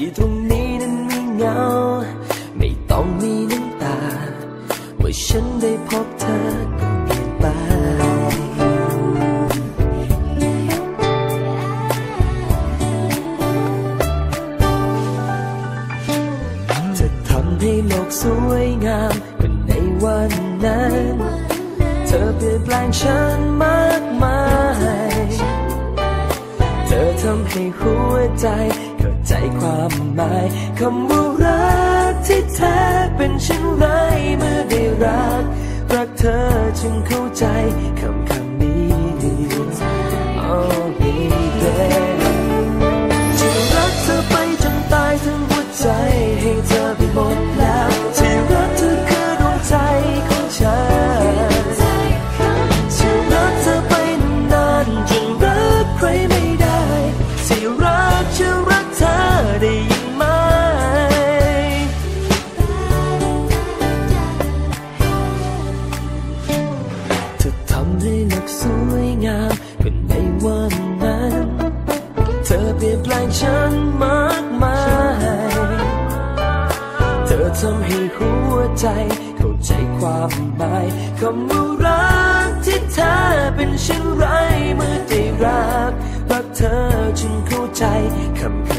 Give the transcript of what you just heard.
ที่ตรงนี้นั้นมีเงา ไม่ต้องมีน้ำตา ว่าฉันได้พบเธอก็เปลี่ยนไปเธอทำให้โลกสวยงามเป็นในวันนั้น เธอเปลี่ยนแปลงฉันมากมาย เธอทำให้หัวใจ ใจความหมายคำว่ารักที่แท้เป็นเช่นไรเมื่อได้รัก รักเธอจึงเข้าใจคำคำนี้ดี Oh baby จะรักเธอไปจนตายทั้งหัวใจให้เธอ ให้โลกสวยงามเป็นในวันนั้น เธอเปลี่ยนแปลงฉันมากมาย เธอทำให้หัวใจเข้าใจความหมายคำว่ารักที่แท้เป็นเช่นไรเมื่อได้รักรักเธอจึงเข้าใจคำ